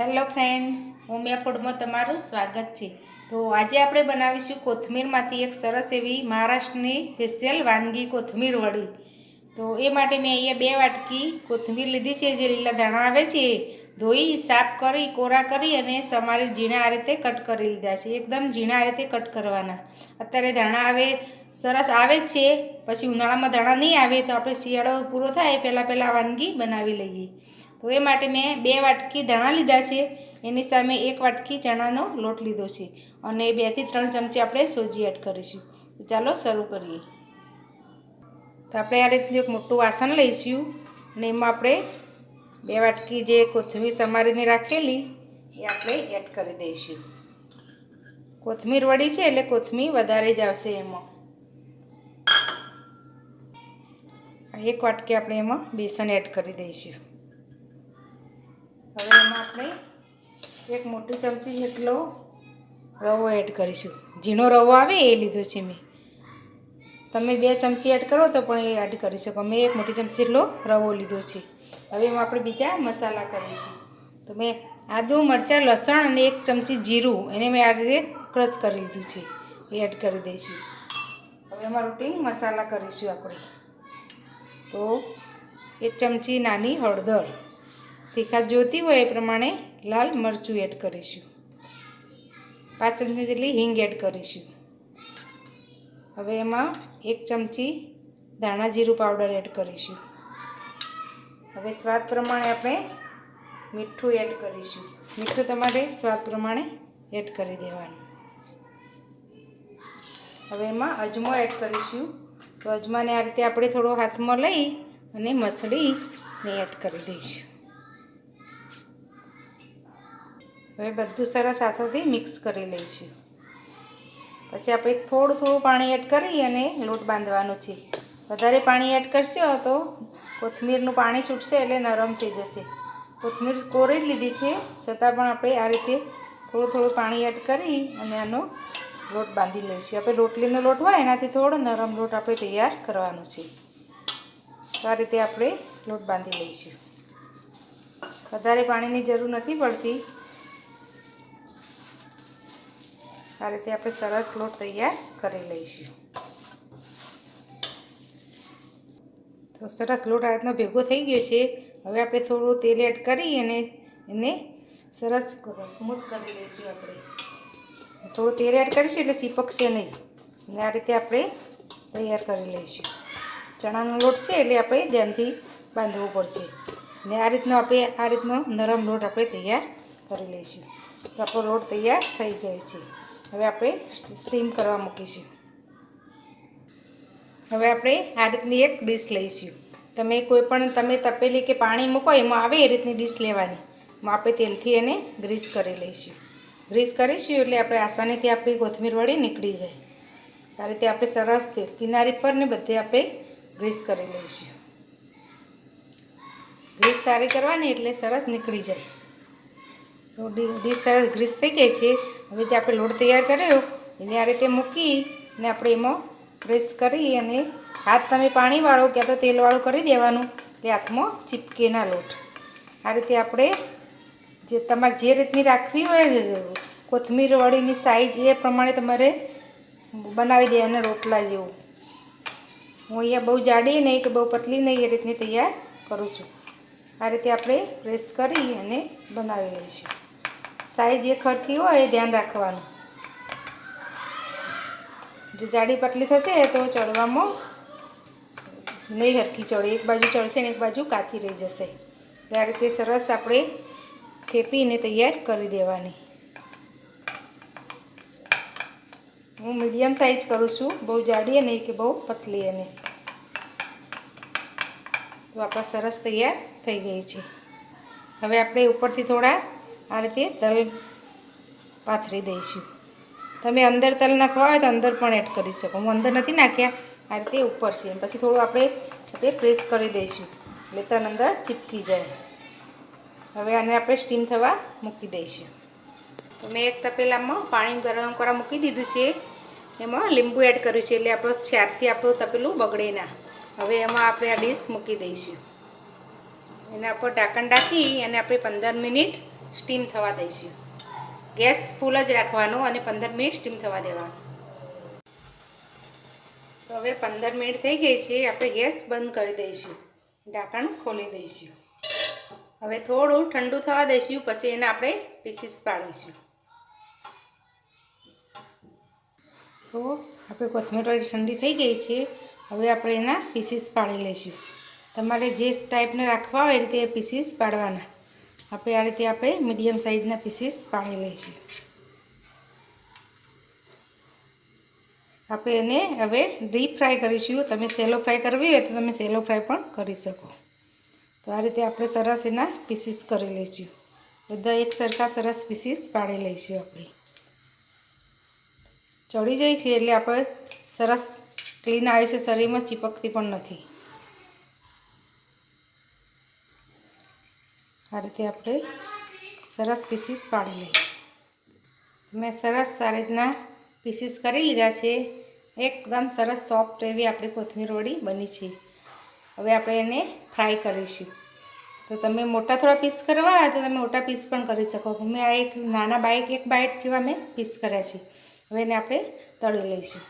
Hello friends Umiya ફૂડમાં તમારું સ્વાગત છે. તો આજે આપણે બનાવીશું કોથમીરમાંથી એક સરસ એવી મહારાષ્ટ્રની સ્પેશિયલ વાનગી કોથમીર વડી. તો એ માટે મેં અહીંયા બે વાટકી કોથમીર લીધી છે, જે લીલા ધાણા આવે છે, ધોઈ, સાફ કરી, કોરા કરી અને સમારી ઝીણા આ રીતે કટ કરી લીધા છે. એકદમ ઝીણા આ રીતે કટ કરવાના. અત્યારે ધાણા આવે, સરસ આવે જ છે. પછી ઉનાળામાં ધાણા નહીં આવે તો આપણે શિયાળો પૂરો થાય, પહેલાં પહેલાં વાનગી બનાવી લઈએ. તો એ માટે મેં બે વાટકી ધાણા લીધા છે. એની સામે એક વાટકી ચણાનો લોટ લીધો છે. અને બેથી ત્રણ ચમચી આપણે સોજી એડ કરીશું. તો ચાલો શરૂ કરીએ. તો આપણે આ રીતનું એક મોટું વાસણ લઈશું. અને એમાં આપણે બે વાટકી જે કોથમીર સમારીને રાખેલી, એ આપણે એડ કરી દઈશું. કોથમીર વડી છે એટલે કોથમીર વધારે જ આવશે એમાં. એક વાટકી આપણે એમાં બેસન એડ કરી દઈશું. હવે એમાં આપણે એક મોટી ચમચી જેટલો રવો એડ કરીશું. ઝીણો રવો આવે એ લીધો છે મેં. તમે બે ચમચી એડ કરો તો પણ એ એડ કરી શકો. મેં એક મોટી ચમચી જેટલો રવો લીધો છે. હવે એમાં આપણે બીજા મસાલા કરીશું. તો મેં આદુ, મરચાં, લસણ અને એક ચમચી જીરું એને મેં આ રીતે ક્રશ કરી લીધું છે. એ એડ કરી દઈશું. હવે એમાં રૂટીન મસાલા કરીશું આપણે. તો એક ચમચી નાની હળદર. તીખા જોતી હોય એ પ્રમાણે લાલ મરચું એડ કરીશું. પાંચ ચમચી જેટલી હિંગ એડ કરીશું. હવે એમાં એક ચમચી ધાણા જીરું પાવડર એડ કરીશું. હવે સ્વાદ પ્રમાણે આપણે મીઠું એડ કરીશું. મીઠું તમારે સ્વાદ પ્રમાણે એડ કરી દેવાનું. હવે એમાં અજમો એડ કરીશું. તો અજમાને આ રીતે આપણે થોડો હાથમાં લઈ અને મસળીને એડ કરી દઈશું. હવે બધું સરસ હાથોથી મિક્સ કરી લઈશું પછી આપણે થોડું થોડું પાણી એડ કરી અને લોટ બાંધવાનો છે. વધારે પાણી એડ કરશો તો કોથમીરનું પાણી છૂટશે એટલે નરમ થઈ જશે. કોથમીર કોરી જ લીધી છે, છતાં પણ આપણે આ રીતે થોડું થોડું પાણી એડ કરી અને આનો લોટ બાંધી લઈશું. આપણે રોટલીનો લોટ હોય એનાથી થોડો નરમ લોટ આપણે તૈયાર કરવાનો છે. આ રીતે આપણે લોટ બાંધી લઈશું. વધારે પાણીની જરૂર નથી પડતી. આ રીતે આપણે સરસ લોટ તૈયાર કરી લઈશું. તો સરસ લોટ આ રીતનો ભેગો થઈ ગયો છે. હવે આપણે થોડું તેલ એડ કરી અને એને સરસ સ્મૂથ કરી લઈશું આપણે. થોડું તેલ એડ કરીશું એટલે ચીપકશે નહીં. અને આ રીતે આપણે તૈયાર કરી લઈશું. ચણાનો લોટ છે એટલે આપણે ધ્યાનથી બાંધવો પડશે. અને આ રીતનો આપણે આ રીતનો નરમ લોટ આપણે તૈયાર કરી લઈશું. તો આપણો લોટ તૈયાર થઈ ગયો છે. હવે આપણે સ્ટીમ કરવા મૂકીશું. હવે આપણે આ રીતની એક ડીશ લઈશું. તમે કોઈ પણ, તમે તપેલી કે પાણી મૂકો, એમાં આવે એ રીતની ડીશ લેવાની. આપણે તેલથી એને ગ્રીસ કરી લઈશું. ગ્રીસ કરીશું એટલે આપણે આસાનીથી આપણી કોથમીર વળી નીકળી જાય. આ રીતે આપણે સરસ તેલ કિનારી પર ને બધે આપણે ગ્રીસ કરી લઈશું. ગ્રીસ સારી કરવાની એટલે સરસ નીકળી જાય. ડીશ સરસ ગ્રીસ થઈ ગઈ છે. હવે જે આપણે લોટ તૈયાર કર્યો, એને આ રીતે મૂકી અને આપણે એમાં પ્રેસ કરી અને હાથ તમે પાણીવાળો ક્યાં તો તેલવાળો કરી દેવાનું, એટલે હાથમાં ચીપકે ના લોટ. આ રીતે આપણે જે તમારે જે રીતની રાખવી હોય કોથમીર વળીની સાઈઝ એ પ્રમાણે તમારે બનાવી દેવાના રોટલા જેવું. હું અહીંયા બહુ જાડી નહીં કે બહુ પતલી નહીં એ રીતની તૈયાર કરું છું. આ રીતે આપણે પ્રેસ કરી અને બનાવી લઈશું. સાઈઝ જે ખરખી હોય એ ધ્યાન રાખવાનું. જો જાડી પતલી થશે તો ચડવામાં નહીં હરખી ચડે. એક બાજુ ચડશે ને એક બાજુ કાચી રહી જશે. આ રીતે સરસ આપણે થેપીને તૈયાર કરી દેવાની. હું મીડિયમ સાઈઝ કરું છું, બહુ જાડી નહીં કે બહુ પતલી અને તો આપણા સરસ તૈયાર થઈ ગઈ છે. હવે આપણે ઉપરથી થોડા આ રીતે તલ પાથરી દઈશું તમે અંદર તલ નાખવા હોય તો અંદર પણ એડ કરી શકો. હું અંદર નથી નાખ્યા. આ રીતે ઉપર છે. પછી થોડું આપણે તે પ્રેસ કરી દઈશું. એટલે તલ અંદર ચીપકી જાય. હવે આને આપણે સ્ટીમ થવા મૂકી દઈશું. તો મેં એક તપેલામાં પાણી ગરમ કરવા મૂકી દીધું છે. એમાં લીંબુ એડ કર્યું છે. એટલે આપણો ચારથી આપણું તપેલું બગડે ના. હવે એમાં આપણે આ ડીશ મૂકી દઈશું. એના પર ઢાંકણ ઢાંકી અને આપણે પંદર મિનિટ સ્ટીમ થવા દઈશું. ગેસ ફૂલ જ રાખવાનો અને પંદર મિનિટ સ્ટીમ થવા દેવાનો. તો હવે પંદર મિનિટ થઈ ગઈ છે, આપણે ગેસ બંધ કરી દઈશું. ઢાંકણ ખોલી દઈશું. હવે થોડું ઠંડુ થવા દઈશું, પછી એને આપણે પીસીસ પાડીશું. તો આપણે કોથમીર વાળી ઠંડી થઈ ગઈ છે, હવે આપણે એના પીસીસ પાડી લઈશું. તમારે જે ટાઈપને રાખવા હોય એ રીતે પીસીસ પાડવાના. આપણે આ રીતે આપણે મીડિયમ સાઇઝના પીસીસ પાડી લઈશું. આપણે એને હવે ડીપ ફ્રાય કરીશું. તમે સેલો ફ્રાય કરવી હોય તો તમે સેલો ફ્રાય પણ કરી શકો. તો આ રીતે આપણે સરસ એના પીસીસ કરી લઈશું. બધા એક સરખા સરસ પીસીસ પાડી લઈશું આપણે. ચડી જાય છે એટલે આપણે સરસ ક્લીન આવે છે. શરીરમાં ચીપકતી પણ નથી. આ રીતે આપણે સરસ પીસીસ પાડી લઈએ. મેં સરસ આ રીતના પીસીસ કરી લીધા છે. એકદમ સરસ સોફ્ટ એવી આપણી કોથમીર વડી બની છે. હવે આપણે એને ફ્રાય કરીશું. તો તમે મોટા થોડા પીસ કરવા તો તમે મોટા પીસ પણ કરી શકો. મેં આ એક નાના બાઈક એક બાઇટ જેવા મેં પીસ કર્યા છે. હવે એને આપણે તળી લઈશું.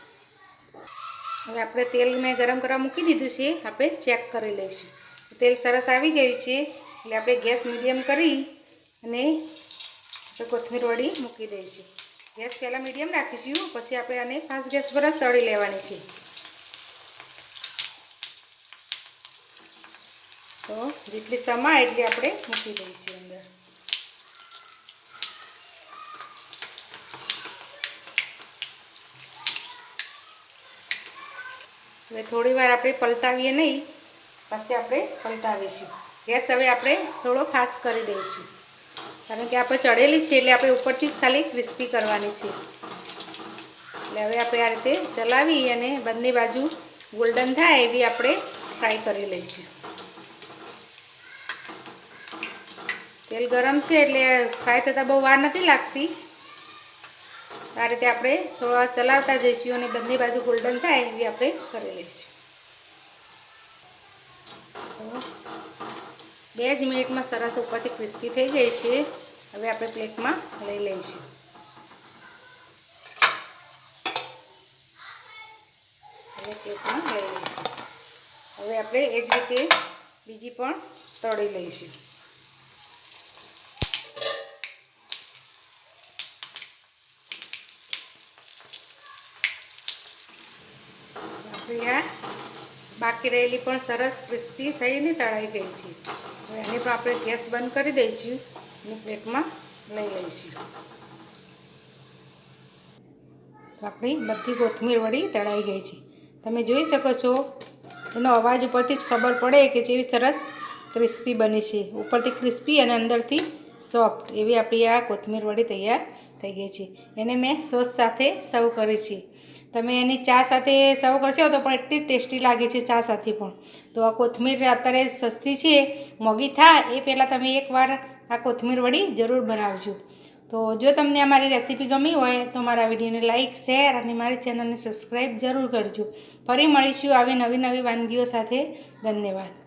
હવે આપણે તેલ મેં ગરમ કરવા મૂકી દીધું છે. આપણે ચેક કરી લઈશું. તેલ સરસ આવી ગયું છે. એટલે આપણે ગેસ મીડિયમ કરી અને કોથમીર વડી મૂકી દઈશું. ગેસ પહેલાં મીડિયમ રાખીશું, પછી આપણે આને ફાસ્ટ ગેસ પર જ તળી લેવાની છે. તો જેટલી સમાય એટલી આપણે મૂકી દઈશું અંદર. હવે થોડી વાર આપણે પલટાવીએ નહીં, પછી આપણે પલટાવીશું. ગેસ હવે આપણે થોડો ફાસ્ટ કરી દઈશું. કારણ કે આપણે ચડેલી છે એટલે આપણે ઉપરથી જ ખાલી ક્રિસ્પી કરવાની છે. એટલે હવે આપણે આ રીતે ચલાવી અને બંને બાજુ ગોલ્ડન થાય એવી આપણે ફ્રાય કરી લઈશું. તેલ ગરમ છે એટલે ફ્રાય થતાં બહુ વાર નથી લાગતી. આ રીતે આપણે થોડા ચલાવતા જઈશું અને બંને બાજુ ગોલ્ડન થાય એવી આપણે કરી લઈશું. બે જ મિનિટમાં સરસ ઉપરથી ક્રિસ્પી થઈ ગઈ છે. હવે આપણે પ્લેટમાં લઈ લઈશું. હવે પ્લેટમાં લઈ લઈશું. હવે આપણે એ જ રીતે બીજી પણ તળી લઈશું. આપણે આ બાકી રહેલી પણ સરસ ક્રિસ્પી થઈને તળાઈ ગઈ છે. હવે આને પણ આપણે ગેસ બંધ કરી દઈશું અને પ્લેટમાં લઈ લઈશું. આપણી બધી કોથમીર વળી તળાઈ ગઈ છે. તમે જોઈ શકો છો, એનો અવાજ ઉપરથી જ ખબર પડે કે જેવી સરસ ક્રિસ્પી બની છે. ઉપરથી ક્રિસ્પી અને અંદરથી સોફ્ટ એવી આપણી આ કોથમીર વડી તૈયાર થઈ ગઈ છે. એને મેં સોસ સાથે સર્વ કરી છે. તમે એની ચા સાથે સર્વ કરશો તો પણ એટલી ટેસ્ટી લાગે છે ચા સાથે પણ. તો આ કોથમીર અત્યારે સસ્તી છે, મોંઘી થાય એ પહેલાં તમે એકવાર આ કોથમીર વડી જરૂર બનાવજો. તો જો તમને અમારી રેસીપી ગમી હોય તો મારા વિડીયોને લાઇક શેર અને મારી ચેનલને સબસ્ક્રાઈબ જરૂર કરજો. ફરી મળીશું આવી નવી નવી વાનગીઓ સાથે. ધન્યવાદ.